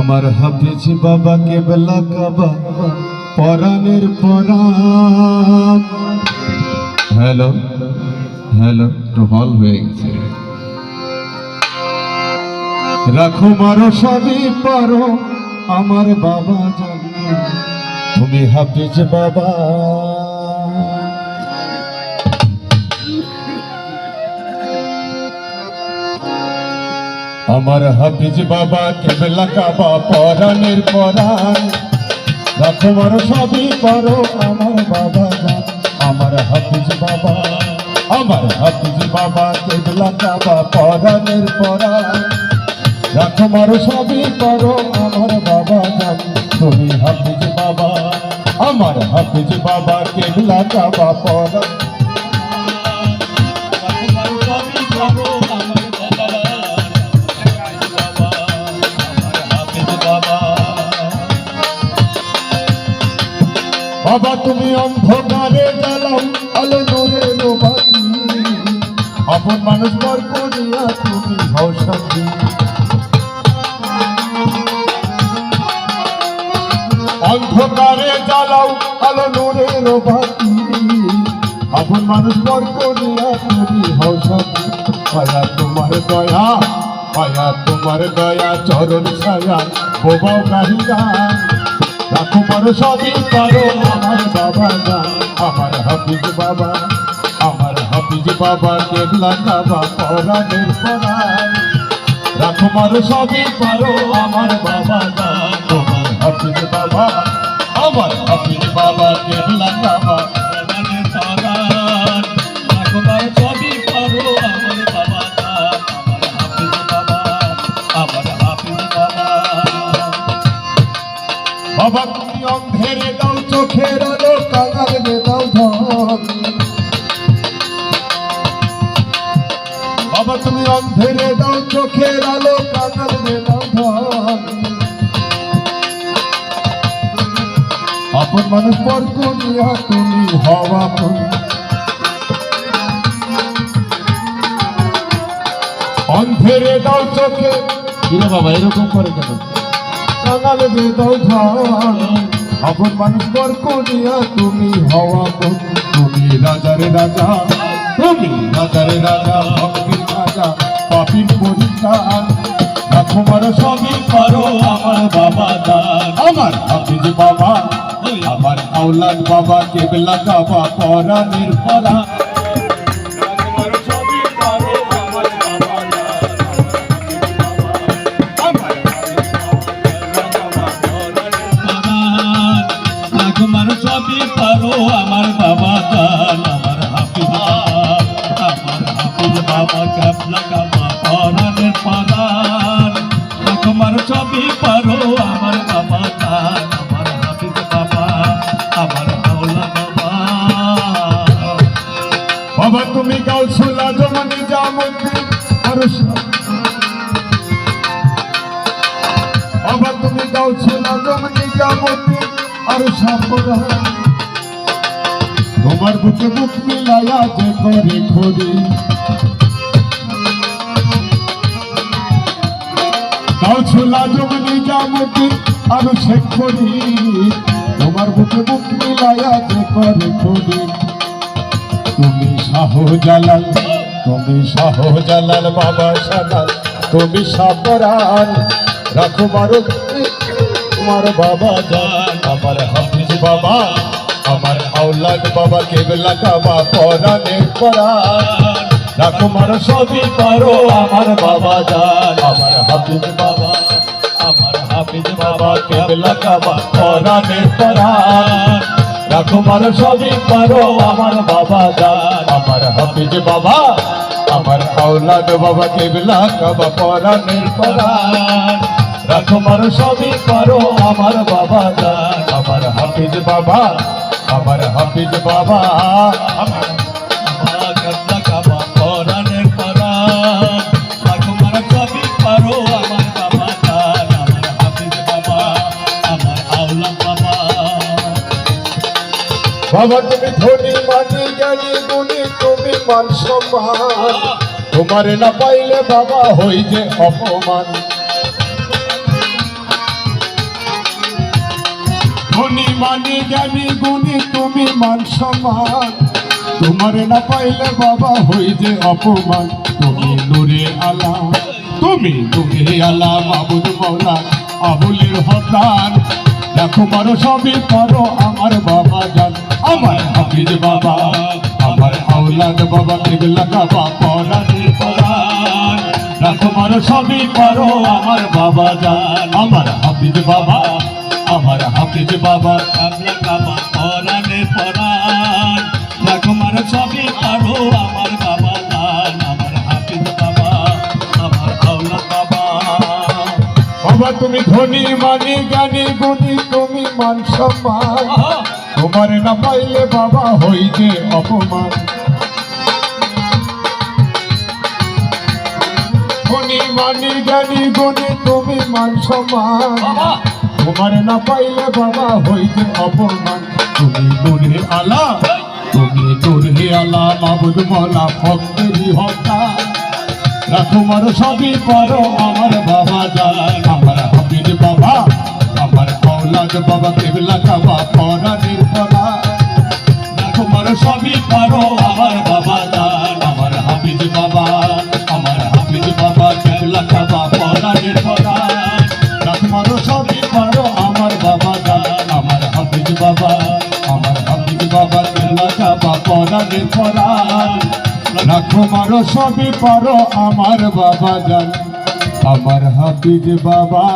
আমার হাফিজ বাবা কেবলা কাবা পরাণের পরাণ হ্যালো হ্যালো, একটু হল হয়ে গেছে। রাখো মারো সবই পারো আমার বাবা জানি। তুমি হাফিজ বাবা। আমার হাফিজ বাবা কেবলা কাবা পরাণের পরাণ। রাখো মারো, সবই পারো আমার বাবা আমার হাফিজ বাবা, আমার হাফিজ বাবা কেবলা কাবা পরাণের পরাণ। রাখো মারো, সবই পারো আমার বাবা তুমি হাফিজ বাবা, আমার হাফিজ বাবা কেবলা কাবা পরাণ। বাবা, তুমি অন্ধকারে জ্বালাও, আলো নূরে আপন মানুষ পর করিয়া তুমি হও অন্ধকারে জ্বালাও, আলো নূরে আপন মানুষ পর করিয়া তুমি হও শান্তি। তোমার দয়া পায়া তোমার দয়া, চরণ ছায়া, বোবাও কাহিয়া রাখো পারো পারো আমার বাবা আমার হাফিজ বাবা, আমার হাফিজ বাবা, কেবলা কাবা পরাণের পরাণ রাখো মারো সবই পারো আমার বাবা তুমি অন্ধেরে দাও চোখের আলো কাঙাল দে দাও ধন আপন মানুষ পর করিয়া তুমি হওয়া অন্ধেরে দাও চোখে কিরে বাবা, এরকম করে কেন? কাঙাল দে দাও আপন মানুষ পর করিয়া তুমি হওয়া তুমি রাজারে রাজা, তুমি রাজারে রাজা, ভক্তির রাজা। পাপির পরিত্রাণ রাখো মারো সবই পারো আমার বাবা দান। আমার? হাফিজ বাবা আমার আওলাদ বাবা কেবলা কাবা পরাণের পরা তোমার সবই পারো আমার বাবা দান। আমার হাফিজ বাবা আমার হাফিজ বাবা কাবলা কাবা পরানের পরান তোমার সবই পারো, আমার বাবা দান আমার হাফিজ বাবা, আমার হাওলা বাবা। বাবা, তুমি গাও ছোলা, জমানি জমানি জামতি আরও বুকে বুক মিলায়া যে করে খড়ি। ছোলা জমানি জামতি, আরও শেখ খড়ি তোমার বুকে বুক মিলায়া যে করে খড়ি তুমি শাহ জালাল তুমি শাহ জালাল বাবা সালাল তুমি সাপরান রাখো মারো, তোমার বাবা জান, আমার হাফিজ বাবা, আমার আওলাদ বাবা, কেবলা কাবা পরাণের পরাণ। রাখো মারো, সবই পারো, আমার বাবা জান, আমার হাফিজ বাবা। হাফিজ বাবা, কেবলা কাবা, পরাণ রাখো মার সবই পারো, আমার বাবা দান। আমার হাফিজ বাবা, আমার আওলাদ বাবা, কেবলা কাবা পরাণ। রাখো মার সবই পারো, আমার বাবা দান। আমার হাফিজ বাবা, আমার হাফিজ বাবা, আমার বাবা তুমি ধনী মাটি জ্ঞানী গুণী, তুমি মান সম্মান। তোমার না পাইলে বাবা হই যে অপমান। ধনী মানি জ্ঞানী গুণী, তুমি মান সম্মান। তোমার না পাইলে বাবা অপমান। তুমি নুরে আলা তুমি নুরে আলা মাবুদ মৌলা আবুলের হতান দেখো মারো সবই করো আমার বাবা হাফিজ বাবা, আমার আওলাদ বাবা, কেবলা বাবা পরানি পরান দেখো মারো সবই, করো আমার বাবা জান। আমার হাফিজ বাবা, আমার হাফিজ বাবা, কাবলা কাবা পরানে পরান রাখমার সবই পারো আমার বাবা দান আমার হাফিজ বাবা, আমার আওলা বাবা। বাবা, তুমি ধনী মানি, জ্ঞানী গুণী তুমি মান সম্মান। তোমার না পাইলে বাবা হই যে অপমান। ধনী মানি জ্ঞানী গুণী তুমি মান তোমার না পাইলে বাবা অপমান। তুমি আলা তুমি আলা মাবুদ মলা ভক্তেরই হতা তোমার সবই করো আমার বাবা জান। আওলাদ বাবা কেবলা কাবা পরানের পরা তোমার সবই করো, আমার বাবা জান আমার হাবিজ বাবা, আমার হাবিজ বাবা কেবলা কাবা পরানের পরা তোমার সবই করো, আমার বাবা জান আমার হাবিজ বাবা, আমার হাবিজ বাবা কেবলা কাবা পরানের পরা রাখো মারো সবই পারো আমার বাবা জান আমার হাফিজ বাবা।